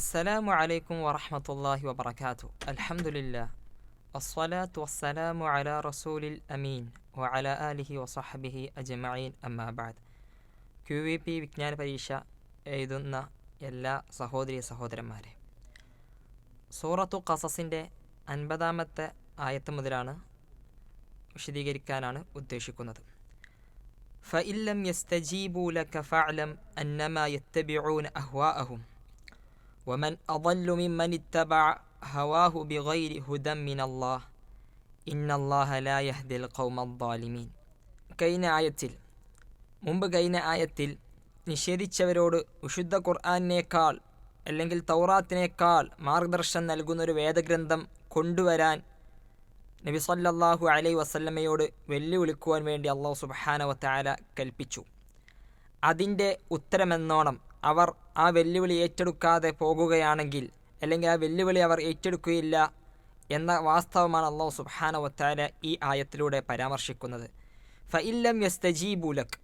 അസ്സലാമു അലൈക്കും വറഹമത്തല്ലാഹി വബർക്കാത്തു അൽഹമുല്ല അസ്വലാത്തു വസ്സലാമു അല റസൂലിൽ അമീൻ. വ അല അലിഹി വസഹബിഹി അജ്മഈൻ അമ്മാബാദ് ക്യു വി പി വിജ്ഞാന പരീക്ഷ എഴുതുന്ന എല്ലാ സഹോദരി സഹോദരന്മാരെ. സൂറത്തു കസസിന്റെ അൻപതാമത്തെ ആയത്ത് മുതലാണ് വിശദീകരിക്കാനാണ് ഉദ്ദേശിക്കുന്നത്. ഫഇല്ലം യസ്തജീബൂലക ഫഅലം അന്നമ യത്തബിഊന അഹ്വാഅഹും. ومن أضل ممن اتبع هواه بغير هدى من الله إن الله لا يهدي القوم الظالمين കഴിഞ്ഞ ആയത്തിൽ മുമ്പ് കഴിഞ്ഞ ആയത്തിൽ നിഷേധിച്ചവരോട് വിശുദ്ധ ഖുർആാനിനേക്കാൾ അല്ലെങ്കിൽ തൗറാത്തിനേക്കാൾ മാർഗദർശനം നൽകുന്നൊരു വേദഗ്രന്ഥം കൊണ്ടുവരാൻ നബി സല്ലല്ലാഹു അലൈ വസല്ലമയോട് വെല്ലുവിളിക്കുവാൻ വേണ്ടി അള്ളാഹു സുബ്ഹാന വതആല കൽപ്പിച്ചു അതിൻ്റെ ഉത്തരമെന്നോണം അവർ ആ വെല്ലുവിളി ഏറ്റെടുക്കാതെ പോകുകയാണെങ്കിൽ അല്ലെങ്കിൽ ആ വെല്ലുവിളി അവർ ഏറ്റെടുക്കുകയില്ല എന്ന വാസ്തവമാണ് അള്ളാഹു സുബ്ഹാന വതആല ഈ ആയത്തിലൂടെ പരാമർശിക്കുന്നത്. ഫഇല്ലം യസ്തജീബുലക്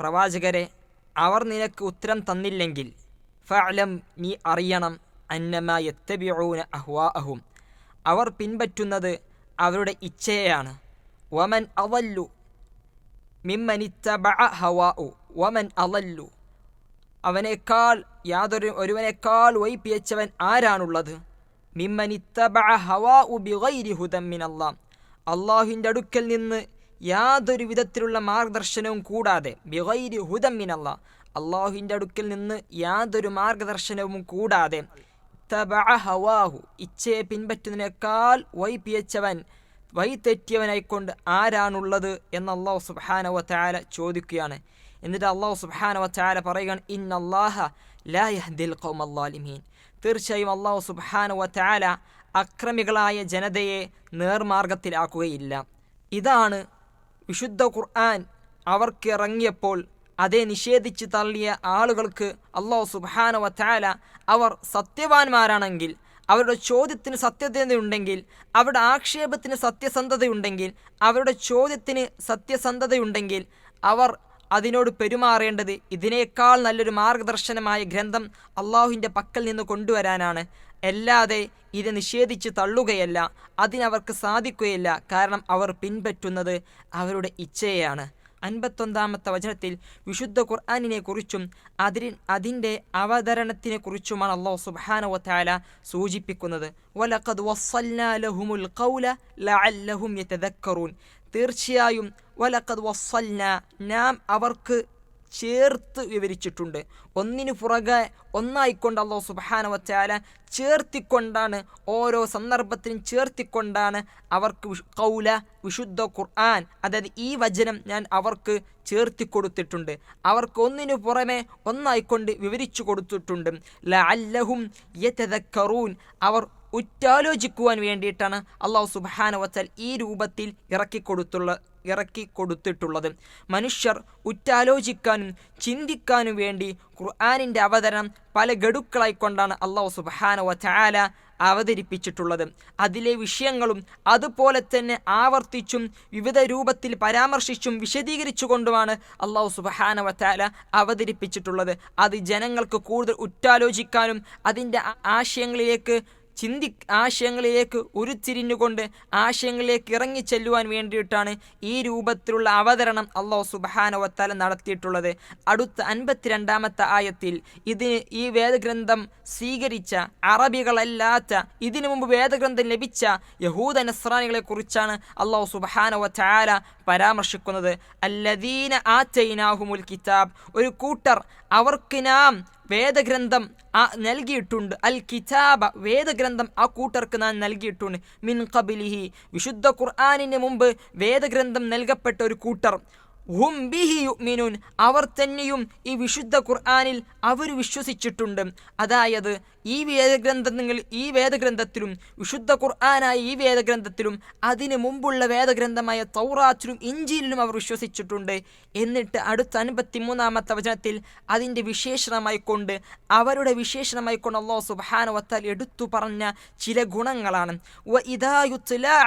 പ്രവാചകരെ അവർ നിനക്ക് ഉത്തരം തന്നില്ലെങ്കിൽ ഫഅലം നീ അറിയണം. അന്നമ യത്തബിഊന അഹ്വാഅഹും. അവർ പിൻപറ്റുന്നത് അവരുടെ ഇച്ഛയെയാണ്. വമൻ അവല്ലു മിമ്മനിത്തബ ഹവാ വമൻ അവല്ലു അവനേക്കാൾ യാതൊരു ഒരുവനേക്കാൾ വൈപ്പിയച്ചവൻ ആരാണുള്ളത്? മിനല്ലാ അള്ളാഹുവിന്റെ അടുക്കൽ നിന്ന് യാതൊരു വിധത്തിലുള്ള മാർഗദർശനവും കൂടാതെ ബിഗൈരി ഹുദമ്മിനല്ല മിനല്ലാ അള്ളാഹുവിന്റെ അടുക്കൽ നിന്ന് യാതൊരു മാർഗദർശനവും കൂടാതെ തബഅ ഹവാഹു ഇച്ഛയെ പിൻപറ്റുന്നതിനേക്കാൾ വൈപിയച്ചവൻ വൈ തെറ്റിയവനായിക്കൊണ്ട് ആരാണുള്ളത് എന്ന് അള്ളാഹു സുബാനവ താര ചോദിക്കുകയാണ്. എന്നിട്ട് അള്ളാഹു സുബ്ഹാനഹു വതആല പറയുകയാണ് ഇന്നല്ലാഹ ലാ യഹ്ദിൽ കൗമല്ലാലിമീൻ തീർച്ചയായും അള്ളാഹു സുബാന വതആല അക്രമികളായ ജനതയെ നേർമാർഗത്തിലാക്കുകയില്ല. ഇതാണ് വിശുദ്ധ ഖുർആൻ അവർക്ക് ഇറങ്ങിയപ്പോൾ അതേ നിഷേധിച്ച് തള്ളിയ ആളുകൾക്ക് അള്ളാഹു സുബാന വത്താല അവർ സത്യവാന്മാരാണെങ്കിൽ അവരുടെ ചോദ്യത്തിന് സത്യതയുണ്ടെങ്കിൽ അവരുടെ ആക്ഷേപത്തിന് സത്യസന്ധതയുണ്ടെങ്കിൽ അവരുടെ ചോദ്യത്തിന് സത്യസന്ധതയുണ്ടെങ്കിൽ അവർ അതിനോട് പെരുമാറേണ്ടത് ഇതിനേക്കാൾ നല്ലൊരു മാർഗദർശനമായ ഗ്രന്ഥം അള്ളാഹുവിന്റെ പക്കൽ നിന്ന് കൊണ്ടുവരാനാണ്. അല്ലാതെ ഇത് നിഷേധിച്ച് തള്ളുകയല്ല അതിനവർക്ക് സാധിക്കുകയില്ല. കാരണം അവർ പിൻപറ്റുന്നത് അവരുടെ ഇച്ഛയാണ് അൻപത്തൊന്നാമത്തെ വചനത്തിൽ വിശുദ്ധ ഖുർആാനിനെ കുറിച്ചും അതിന് അതിന്റെ അവതരണത്തിനെ കുറിച്ചുമാണ് അള്ളാഹു സുബാന വാല സൂചിപ്പിക്കുന്നത്. വലഖദ് വസ്സൽനാ ലഹുമുൽ ഖൗല ലഅല്ലഹും തീർച്ചയായും വലക്കത് വസ്സൽന നാം അവർക്ക് ചേർത്ത് വിവരിച്ചിട്ടുണ്ട്. ഒന്നിനു പുറകെ ഒന്നായിക്കൊണ്ട് അള്ളാഹു സുബാനവച്ചാല ചേർത്തിക്കൊണ്ടാണ് ഓരോ സന്ദർഭത്തിനും ചേർത്തിക്കൊണ്ടാണ് അവർക്ക് കൗല വിശുദ്ധ ഖുർആൻ അതായത് ഈ വചനം ഞാൻ അവർക്ക് ചേർത്തി കൊടുത്തിട്ടുണ്ട് അവർക്ക് ഒന്നിനു പുറമെ ഒന്നായിക്കൊണ്ട് വിവരിച്ചു കൊടുത്തിട്ടുണ്ട്. ലഅല്ലഹും അല്ലഹും അവർ ഉറ്റാലോചിക്കുവാൻ വേണ്ടിയിട്ടാണ് അള്ളാഹു സുബാന വച്ചാൽ ഈ രൂപത്തിൽ ഇറക്കിക്കൊടുത്തുള്ള ഇറക്കി കൊടുത്തിട്ടുള്ളത്. മനുഷ്യർ ഉറ്റാലോചിക്കാനും ചിന്തിക്കാനും വേണ്ടി ഖുർആാനിന്റെ അവതരണം പല ഗഡുക്കളായിക്കൊണ്ടാണ് അള്ളാഹു സുബാന വച്ചാല അവതരിപ്പിച്ചിട്ടുള്ളത്. അതിലെ വിഷയങ്ങളും അതുപോലെ തന്നെ ആവർത്തിച്ചും വിവിധ രൂപത്തിൽ പരാമർശിച്ചും വിശദീകരിച്ചുകൊണ്ടുമാണ് അള്ളാഹു സുബഹാന വത്താല അവതരിപ്പിച്ചിട്ടുള്ളത്. അത് ജനങ്ങൾക്ക് കൂടുതൽ ഉറ്റാലോചിക്കാനും അതിന്റെ ആശയങ്ങളിലേക്ക് ചിന്തി ആശയങ്ങളിലേക്ക് ഉരുത്തിരിഞ്ഞുകൊണ്ട് ആശയങ്ങളിലേക്ക് ഇറങ്ങി ചെല്ലുവാൻ വേണ്ടിയിട്ടാണ് ഈ രൂപത്തിലുള്ള അവതരണം അള്ളാഹു സുബാനവത്താല നടത്തിയിട്ടുള്ളത്. അടുത്ത അൻപത്തിരണ്ടാമത്തെ ആയത്തിൽ ഇതിന് ഈ വേദഗ്രന്ഥം സ്വീകരിച്ച അറബികളല്ലാത്ത ഇതിനു മുമ്പ് വേദഗ്രന്ഥം ലഭിച്ച യഹൂദ നസ്രാനികളെ കുറിച്ചാണ് അള്ളാഹു സുബാനവത്താല പരാമർശിക്കുന്നത്. അല്ലദീന ആറ്റൈനാഹുമുൽ കിതാബ്. ഒരു കൂട്ടർ അവർക്ക് നാം വേദഗ്രന്ഥം ആ നൽകിയിട്ടുണ്ട്. അൽ കിതാബ വേദഗ്രന്ഥം ആ കൂട്ടർക്ക് നാം നൽകിയിട്ടുണ്ട്. മിൻ കബിലിഹി വിശുദ്ധ ഖുർആാനിന് മുമ്പ് വേദഗ്രന്ഥം നൽകപ്പെട്ട ഒരു കൂട്ടർ. ഹും ബിഹി യുമിനുൻ അവർ തന്നെയും ഈ വിശുദ്ധ ഖുർആാനിൽ അവർ വിശ്വസിച്ചിട്ടുണ്ട്. അതായത് ഈ വേദഗ്രന്ഥങ്ങൾ ഈ വേദഗ്രന്ഥത്തിലും വിശുദ്ധ ഖുർആാനായ ഈ വേദഗ്രന്ഥത്തിലും അതിന് മുമ്പുള്ള വേദഗ്രന്ഥമായ തൗറാത്തിലും ഇഞ്ചിയിലും അവർ വിശ്വസിച്ചിട്ടുണ്ട്. എന്നിട്ട് അടുത്ത അൻപത്തി മൂന്നാമത്തെ വചനത്തിൽ അതിന്റെ വിശേഷണമായി കൊണ്ട് അവരുടെ വിശേഷണമായി കൊണ്ട് അള്ളാഹു സുബാന വത്താൽ എടുത്തു പറഞ്ഞ ചില ഗുണങ്ങളാണ്. വ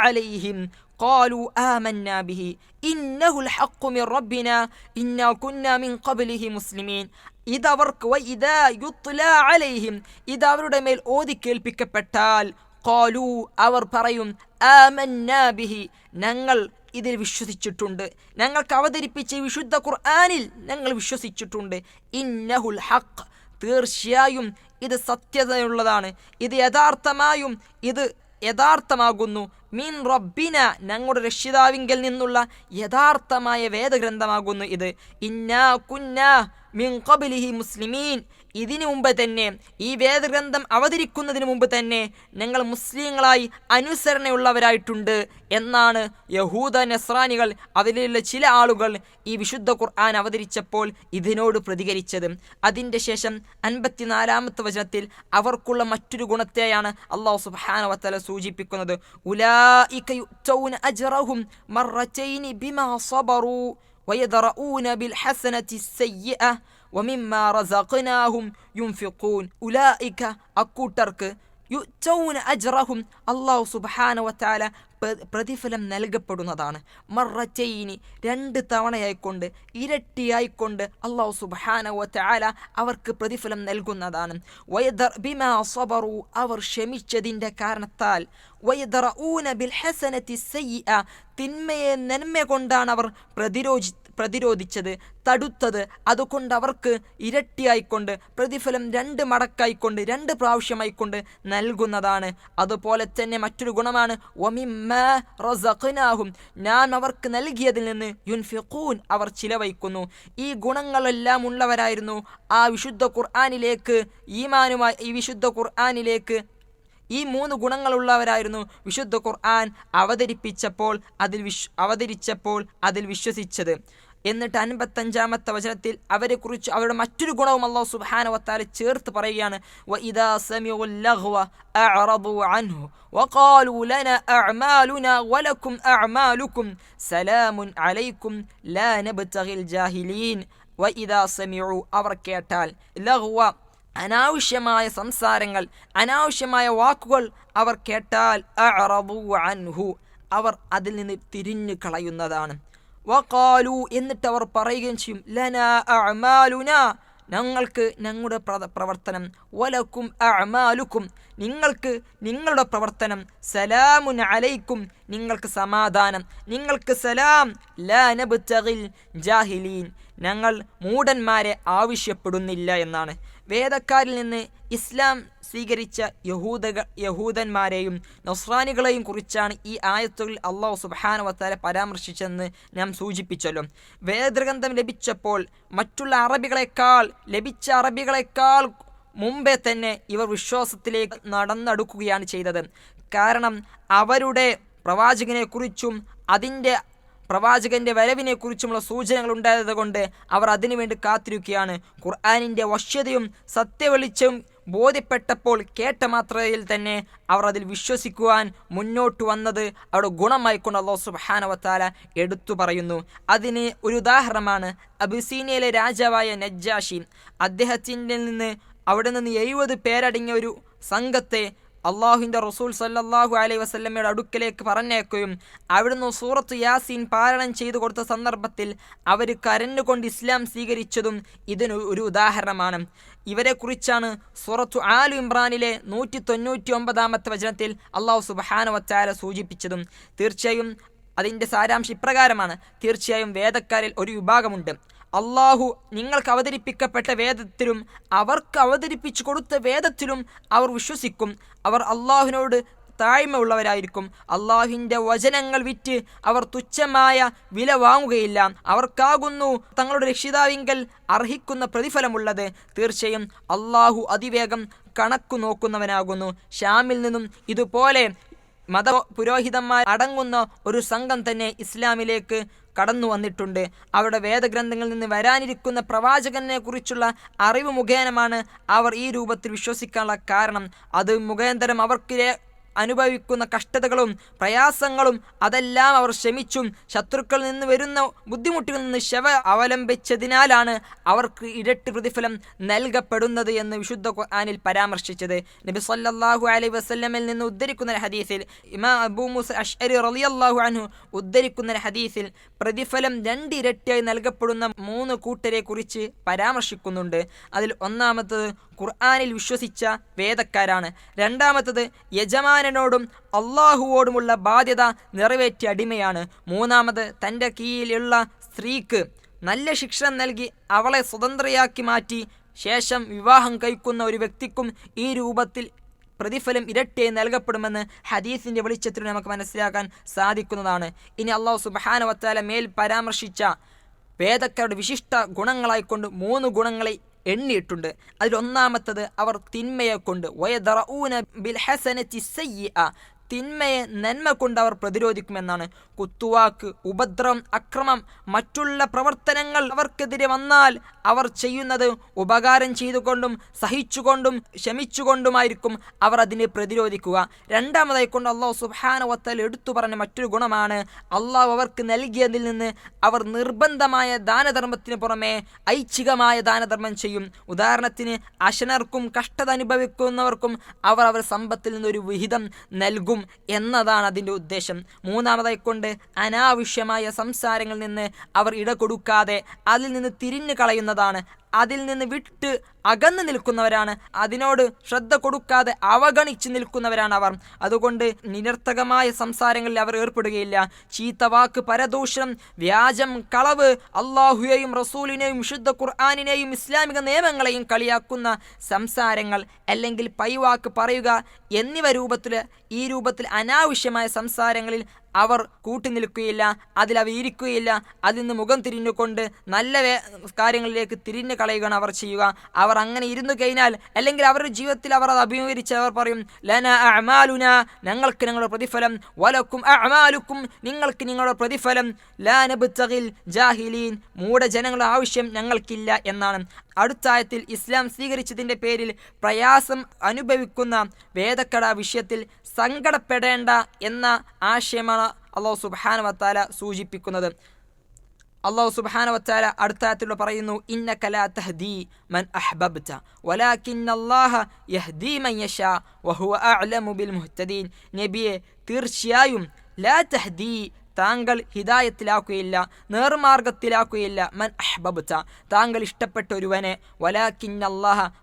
അലൈഹിം قالوا آمنا به إنه الحق من ربنا إنا كنا من قبله مسلمين ഇതവർക്ക് ഇതാ യുത്ല അലൈഹിം ഇത് അവരുടെ മേൽ ഓതി കേൾപ്പിക്കപ്പെട്ടാൽ ഖാലു അവർ പറയും ആമന്നാ ബിഹി ഞങ്ങൾ ഇതിൽ വിശ്വസിച്ചിട്ടുണ്ട് ഞങ്ങൾക്ക് അവതരിപ്പിച്ച ഈ വിശുദ്ധ ഖുർആനിൽ ഞങ്ങൾ വിശ്വസിച്ചിട്ടുണ്ട് ഇന്നഹുൽ ഹഖ് തീർച്ചയായും ഇത് സത്യതയുള്ളതാണ് ഇത് യഥാർത്ഥമായും ഇത് യഥാർത്ഥമാകുന്നു മീൻ റബ്ബിന ഞങ്ങളുടെ രക്ഷിതാവിങ്കിൽ നിന്നുള്ള യഥാർത്ഥമായ വേദഗ്രന്ഥമാകുന്നു ഇത്. ഇന്നാ കുന്നാ മിൻ ഖബലിഹി മുസ്ലിമീൻ. ഇതിനു മുമ്പ് തന്നെ ഈ വേദഗ്രന്ഥം അവതരിക്കുന്നതിന് മുമ്പ് തന്നെ ഞങ്ങൾ മുസ്ലിങ്ങളായി അനുസരണയുള്ളവരായിട്ടുണ്ട് എന്നാണ് യഹൂദ നസ്രാനികൾ അതിലുള്ള ചില ആളുകൾ ഈ വിശുദ്ധ ഖുർആൻ അവതരിച്ചപ്പോൾ ഇതിനോട് പ്രതികരിച്ചത്. അതിന്റെ ശേഷം അൻപത്തിനാലാമത്തെ വചനത്തിൽ അവർക്കുള്ള മറ്റൊരു ഗുണത്തെയാണ് അള്ളാഹു സുബാന വത്തല സൂചിപ്പിക്കുന്നത്. ഉലായിക ومما رزقناهم ينفقون. യുംഫിഖൂൻ ഉലായിക്ക അക്കൂട്ടർക്ക് യുച്ചൗന الله سبحانه وتعالى പ്രതിഫലം നൽകപ്പെടുന്നതാണ്. മറച്ചൈനി രണ്ട് തവണയായിക്കൊണ്ട് ഇരട്ടിയായിക്കൊണ്ട് അള്ളാഹു സുബാനവത്താല അവർക്ക് പ്രതിഫലം നൽകുന്നതാണ്. വയദർ ബിമാ സബറു അവർ ക്ഷമിച്ചതിന്റെ കാരണത്താൽ. വയദർ ഊന ബിൽ ഹസനത്തി സയ്യ തിന്മയെ നന്മ കൊണ്ടാണ് അവർ പ്രതിരോധി പ്രതിരോധിച്ചത് തടുത്തത്. അതുകൊണ്ട് അവർക്ക് ഇരട്ടിയായിക്കൊണ്ട് പ്രതിഫലം രണ്ട് മടക്കായിക്കൊണ്ട് രണ്ട് പ്രാവശ്യമായിക്കൊണ്ട് നൽകുന്നതാണ്. അതുപോലെ തന്നെ മറ്റൊരു ഗുണമാണ്. ഞാൻ അവർക്ക് നൽകിയതിൽ നിന്ന് യുൻഫിഖൂൻ അവർ ചിലവഴിക്കുന്നു. ഈ ഗുണങ്ങളെല്ലാം ഉള്ളവരായിരുന്നു ആ വിശുദ്ധ ഖുർആാനിലേക്ക് ഈമാനുമായി ഈ വിശുദ്ധ ഖുർആാനിലേക്ക് ഈ മൂന്ന് ഗുണങ്ങളുള്ളവരായിരുന്നു. വിശുദ്ധ ഖുർആൻ അവതരിപ്പിച്ചപ്പോൾ അതിൽ വിശ് അവതരിച്ചപ്പോൾ അതിൽ വിശ്വസിച്ചത്. എന്നിട്ട് അൻപത്തഞ്ചാമത്തെ വചനത്തിൽ അവരെക്കുറിച്ച് അവരുടെ മറ്റൊരു ഗുണവും അള്ളാഹു സുബാന വത്താൽ ചേർത്ത് പറയുകയാണ്. അവർ കേട്ടാൽ ലഹുവ അനാവശ്യമായ സംസാരങ്ങൾ അനാവശ്യമായ വാക്കുകൾ അവർ കേട്ടാൽ അൻഹു അവർ അതിൽ നിന്ന് തിരിഞ്ഞു കളയുന്നതാണ്. വക്കാലു എന്നിട്ട് അവർ പറയുകയും ചെയ്യും ലന ഞങ്ങൾക്ക് ഞങ്ങളുടെ പ്രവർത്തനം വലക്കും അഅമാലുക്കും നിങ്ങൾക്ക് നിങ്ങളുടെ പ്രവർത്തനം സലാമുൻ അലൈക്കും നിങ്ങൾക്ക് സമാധാനം നിങ്ങൾക്ക് സലാം ലാനബ് ജാഹിലീൻ ഞങ്ങൾ മൂടന്മാരെ ആവശ്യപ്പെടുന്നില്ല എന്നാണ്. വേദക്കാരിൽ നിന്ന് ഇസ്ലാം സ്വീകരിച്ച യഹൂദ യഹൂദന്മാരെയും നസ്രാനികളെയും കുറിച്ചാണ് ഈ ആയത്തുകളിൽ അള്ളാഹു സുബാനവത്താലെ പരാമർശിച്ചെന്ന് നാം സൂചിപ്പിച്ചല്ലോ. വേദഗ്രന്ഥം ലഭിച്ചപ്പോൾ മറ്റുള്ള അറബികളെക്കാൾ ലഭിച്ച അറബികളെക്കാൾ മുമ്പേ തന്നെ ഇവർ വിശ്വാസത്തിലേക്ക് നടന്നെടുക്കുകയാണ് ചെയ്തത്. കാരണം അവരുടെ പ്രവാചകനെക്കുറിച്ചും അതിന്റെ പ്രവാചകന്റെ വരവിനെക്കുറിച്ചുമുള്ള സൂചനകൾ ഉണ്ടായത് കൊണ്ട് അവർ അതിനുവേണ്ടി കാത്തിരിക്കുകയാണ്. ഖുർആാനിന്റെ വശ്യതയും സത്യവെളിച്ചവും ബോധ്യപ്പെട്ടപ്പോൾ കേട്ട മാത്രയിൽ തന്നെ അവർ അതിൽ വിശ്വസിക്കുവാൻ മുന്നോട്ട് വന്നത് അവിടെ ഗുണമായിക്കൊണ്ട് അള്ളാഹു സുബാനവത്താല എടുത്തു പറയുന്നു. അതിന് ഒരു ഉദാഹരണമാണ് അബിസീനിയയിലെ രാജാവായ നജ്ജാഷി. അദ്ദേഹത്തിന്റെ നിന്ന് അവിടെ നിന്ന് എഴുപത് പേരടങ്ങിയ ഒരു സംഘത്തെ അള്ളാഹുവിന്റെ റസൂൽ സല്ലാഹു അലൈ വസല്ലമ്മയുടെ അടുക്കലേക്ക് പറഞ്ഞേക്കുകയും അവിടുന്ന് സൂറത്ത് യാസീൻ പാരായണം ചെയ്തു കൊടുത്ത സന്ദർഭത്തിൽ അവർ കരഞ്ഞുകൊണ്ട് ഇസ്ലാം സ്വീകരിച്ചതും ഇതിന് ഒരു ഉദാഹരണമാണ്. ഇവരെക്കുറിച്ചാണ് സൂറത്തു ആലു ഇമ്രാനിലെ നൂറ്റി തൊണ്ണൂറ്റി ഒമ്പതാമത്തെ വചനത്തിൽ അള്ളാഹു സുബഹാന വച്ചാല സൂചിപ്പിച്ചതും. തീർച്ചയായും അതിന്റെ സാരാംശം ഇപ്രകാരമാണ്. തീർച്ചയായും വേദക്കാരിൽ ഒരു വിഭാഗമുണ്ട്. അള്ളാഹു നിങ്ങൾക്ക് അവതരിപ്പിക്കപ്പെട്ട വേദത്തിലും അവർക്ക് അവതരിപ്പിച്ചു കൊടുത്ത വേദത്തിലും അവർ വിശ്വസിക്കും. അവർ അള്ളാഹുവിനോട് താഴ്മ ഉള്ളവരായിരിക്കും അള്ളാഹുവിന്റെ വചനങ്ങൾ വിറ്റ് അവർ തുച്ഛമായ വില വാങ്ങുകയില്ല. അവർക്കാകുന്നു തങ്ങളുടെ രക്ഷിതാവിങ്കൽ അർഹിക്കുന്ന പ്രതിഫലമുള്ളത്. തീർച്ചയായും അള്ളാഹു അതിവേഗം കണക്കു നോക്കുന്നവനാകുന്നു. ഷ്യാമിൽ നിന്നും ഇതുപോലെ മത പുരോഹിതന്മാർ അടങ്ങുന്ന ഒരു സംഘം തന്നെ ഇസ്ലാമിലേക്ക് കടന്നു വന്നിട്ടുണ്ട്. അവിടെ വേദഗ്രന്ഥങ്ങളിൽ നിന്ന് വരാനിരിക്കുന്ന പ്രവാചകനെ കുറിച്ചുള്ള അറിവ് മുഖേനമാണ് അവർ ഈ രൂപത്തിൽ വിശ്വസിക്കാനുള്ള കാരണം. അത് മുഖേന്തരം അവർക്ക് അനുഭവിക്കുന്ന കഷ്ടതകളും പ്രയാസങ്ങളും അതെല്ലാം അവർ ക്ഷമിച്ചും ശത്രുക്കളിൽ നിന്ന് വരുന്ന ബുദ്ധിമുട്ടുകളിൽ നിന്ന് ശവ അവലംബിച്ചതിനാലാണ് അവർക്ക് ഇരട്ടി പ്രതിഫലം നൽകപ്പെടുന്നത് എന്ന് വിശുദ്ധ ഖുർആാനിൽ പരാമർശിച്ചത്. നബി സല്ലാഹു അലൈ വസല്ലമയിൽ നിന്ന് ഉദ്ധരിക്കുന്ന ഹദീസിൽ ഇമാ അബൂ മുസ് അഷ്അരി റളിയല്ലാഹു അൻഹു ഉദ്ധരിക്കുന്ന ഹദീസിൽ പ്രതിഫലം രണ്ട് ഇരട്ടിയായി നൽകപ്പെടുന്ന മൂന്ന് കൂട്ടരെ കുറിച്ച് പരാമർശിക്കുന്നുണ്ട്. അതിൽ ഒന്നാമത്തത് ഖുർആനിൽ വിശ്വസിച്ച വേദക്കാരാണ്. രണ്ടാമത്തത് യജമാനനോടും അള്ളാഹുവോടുമുള്ള ബാധ്യത നിറവേറ്റിയ അടിമയാണ്. മൂന്നാമത് തന്റെ കീഴിലുള്ള സ്ത്രീക്ക് നല്ല ശിക്ഷ നൽകി അവളെ സ്വതന്ത്രയാക്കി മാറ്റി ശേഷം വിവാഹം കഴിക്കുന്ന ഒരു വ്യക്തിക്കും ഈ രൂപത്തിൽ പ്രതിഫലം ഇരട്ടിയായി നൽകപ്പെടുമെന്ന് ഹദീസിന്റെ വെളിച്ചത്തിൽ നമുക്ക് മനസ്സിലാക്കാൻ സാധിക്കുന്നതാണ്. ഇനി അള്ളാഹു സുബാന വത്താല മേൽ പരാമർശിച്ച വേദക്കാരുടെ വിശിഷ്ട ഗുണങ്ങളായിക്കൊണ്ട് മൂന്ന് ഗുണങ്ങളെ എണ്ണിയിട്ടുണ്ട്. അതിലൊന്നാമത്തത് അവർ തിന്മയെ കൊണ്ട് തിന്മയെ നന്മ അവർ പ്രതിരോധിക്കുമെന്നാണ്. കുത്തുവാക്ക് ഉപദ്രവം അക്രമം മറ്റുള്ള പ്രവർത്തനങ്ങൾ അവർക്കെതിരെ വന്നാൽ അവർ ചെയ്യുന്നത് ഉപകാരം ചെയ്തുകൊണ്ടും സഹിച്ചുകൊണ്ടും ക്ഷമിച്ചുകൊണ്ടുമായിരിക്കും അവർ അതിനെ പ്രതിരോധിക്കുക. രണ്ടാമതായി കൊണ്ട് അള്ളാഹു സുബാന വത്തൽ എടുത്തു പറഞ്ഞ മറ്റൊരു ഗുണമാണ് അള്ളാഹു അവർക്ക് നൽകിയതിൽ നിന്ന് അവർ നിർബന്ധമായ ദാനധർമ്മത്തിന് പുറമെ ഐച്ഛികമായ ദാനധർമ്മം ചെയ്യും. ഉദാഹരണത്തിന് അശനർക്കും കഷ്ടത അനുഭവിക്കുന്നവർക്കും അവർ അവർ സമ്പത്തിൽ നിന്നൊരു വിഹിതം നൽകും. എന്നതാണ് അതിന്റെ ഉദ്ദേശം. മൂന്നാമതായി കൊണ്ട് അനാവശ്യമായ സംസാരങ്ങളിൽ നിന്ന് അവർ ഇടകൊടുക്കാതെ അതിൽ നിന്ന് തിരിഞ്ഞു കളയുന്നതാണ് അതിൽ നിന്ന് വിട്ട് അകന്നു നിൽക്കുന്നവരാണ്. അതിനോട് ശ്രദ്ധ കൊടുക്കാതെ അവഗണിച്ച് നിൽക്കുന്നവരാണ് അവർ. അതുകൊണ്ട് നിരർത്ഥകമായ സംസാരങ്ങളിൽ അവർ ഏർപ്പെടുകയില്ല. ചീത്തവാക്ക് പരദൂഷണം വ്യാജം കളവ് അള്ളാഹുയെയും റസൂലിനെയും വിശുദ്ധ ഖുർആാനിനെയും ഇസ്ലാമിക നിയമങ്ങളെയും കളിയാക്കുന്ന സംസാരങ്ങൾ അല്ലെങ്കിൽ പൈവാക്ക് പറയുക എന്നിവ രൂപത്തിൽ ഈ രൂപത്തിൽ അനാവശ്യമായ സംസാരങ്ങളിൽ അവർ കൂട്ടുനിൽക്കുകയില്ല അതിൽ അവ ഇരിക്കുകയില്ല. അതിൽ നിന്ന് മുഖം തിരിഞ്ഞുകൊണ്ട് നല്ല കാര്യങ്ങളിലേക്ക് തിരിഞ്ഞു കളയുകയാണ് അവർ ചെയ്യുക. അവർ അങ്ങനെ ഇരുന്നു കഴിഞ്ഞാൽ അല്ലെങ്കിൽ അവരുടെ ജീവിതത്തിൽ അവർ അത് അഭിമുഖീകരിച്ച് അവർ പറയും ലന അമാലുന ഞങ്ങൾക്ക് ഞങ്ങളുടെ പ്രതിഫലം. വലക്കും അമാലുക്കും നിങ്ങൾക്ക് നിങ്ങളുടെ പ്രതിഫലം. ലാനബ് ജാഹിലീൻ മൂഢജനങ്ങളുടെ ആവശ്യം ഞങ്ങൾക്കില്ല എന്നാണ്. അടുത്ത ആയത്തിൽ ഇസ്ലാം സ്വീകരിച്ചതിന്റെ പേരിൽ പ്രയാസം അനുഭവിക്കുന്ന വേദക്കട വിഷയത്തിൽ സങ്കടപ്പെടേണ്ട എന്ന ആശയമാണ് അള്ളാഹു സുബാന വത്താല സൂചിപ്പിക്കുന്നത്. അള്ളാഹു സുബാന വത്താല അടുത്തായത്തിലൂടെ പറയുന്നു ഇന്ന കലാ തഹദി മൻ അഹ്ബബ്ത അഅ്ലമു ബിൽ മുഹ്തദീൻ. നബിയെ തീർച്ചയായും ലാ തഹ്ദി താങ്കൾ ഹിദായത്തിലാക്കുകയില്ല നേർമാർഗത്തിലാക്കുകയില്ല. മൻ അഹ്ബബ്ത. താങ്കൾ ഇഷ്ടപ്പെട്ട ഒരുവനെ വലാക്കിൻ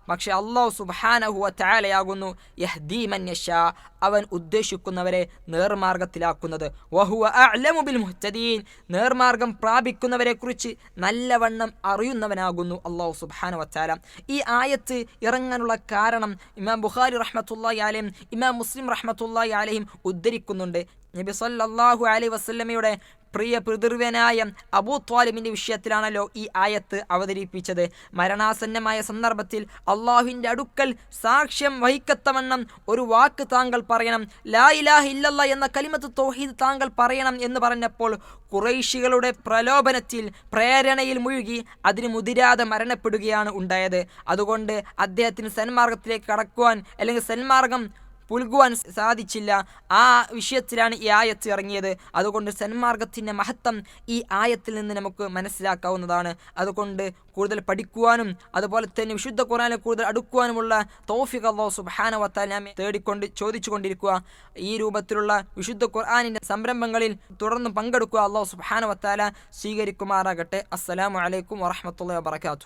പക്ഷെ അള്ളാഹു സുബാനഹുവ താലയാകുന്നു യഹ്ദീ മൻ യശാ. അവൻ ഉദ്ദേശിക്കുന്നവരെ നേർമാർഗത്തിലാക്കുന്നത്. വഹുവ അഅലമു ബിൽ മുഹ്തദീൻ. നേർമാർഗം പ്രാപിക്കുന്നവരെ കുറിച്ച് നല്ലവണ്ണം അറിയുന്നവനാകുന്നു അള്ളാഹു സുബാന വച്ചാല ഈ ആയത്ത് ഇറങ്ങാനുള്ള കാരണം ഇമാം ബുഖാരി റഹ്മത്തുള്ളാഹി അലയും ഇമാം മുസ്ലിം റഹ്മത്തുള്ളാഹി അലയും ഉദ്ധരിക്കുന്നുണ്ട്. നബി സല്ലാഹു അലി വസല്ലമയുടെ പ്രിയ പിതൃവനായ അബൂ ത്വാലിമിന്റെ വിഷയത്തിലാണല്ലോ ഈ ആയത്ത് അവതരിപ്പിച്ചത്. മരണാസന്നമായ സന്ദർഭത്തിൽ അള്ളാഹുവിന്റെ അടുക്കൽ സാക്ഷ്യം വഹിക്കത്തവണ്ണം ഒരു വാക്ക് താങ്കൾ പറയണം. ലാ ഇലാഹ ഇല്ലല്ല എന്ന കലിമത്ത് തോഹീദ് താങ്കൾ പറയണം എന്ന് പറഞ്ഞപ്പോൾ കുറൈശികളുടെ പ്രലോഭനത്തിൽ പ്രേരണയിൽ മുഴുകി അതിന് മുതിരാതെ മരണപ്പെടുകയാണ് ഉണ്ടായത്. അതുകൊണ്ട് അദ്ദേഹത്തിന് സന്മാർഗത്തിലേക്ക് കടക്കുവാൻ അല്ലെങ്കിൽ സന്മാർഗം പുൽകുവാൻ സാധിച്ചില്ല. ആ വിഷയത്തിലാണ് ഈ ആയത്ത് ഇറങ്ങിയത്. അതുകൊണ്ട് സന്മാർഗത്തിന്റെ മഹത്വം ഈ ആയത്തിൽ നിന്ന് നമുക്ക് മനസ്സിലാക്കാവുന്നതാണ്. അതുകൊണ്ട് കൂടുതൽ പഠിക്കുവാനും അതുപോലെ തന്നെ വിശുദ്ധ ഖുറാനെ കൂടുതൽ അടുക്കുവാനുമുള്ള തോഫിക് അള്ളാഹു സുബാന വത്താലാമെ തേടിക്കൊണ്ട് ചോദിച്ചു കൊണ്ടിരിക്കുക ഈ രൂപത്തിലുള്ള വിശുദ്ധ ഖുർആാനിന്റെ സംരംഭങ്ങളിൽ തുടർന്ന് പങ്കെടുക്കുക അള്ളാഹു സുബാന വത്താല സ്വീകരിക്കുമാറാകട്ടെ. അസ്സലാമു അലൈക്കും വറഹമത്തുള്ള വാബർക്കാത്തു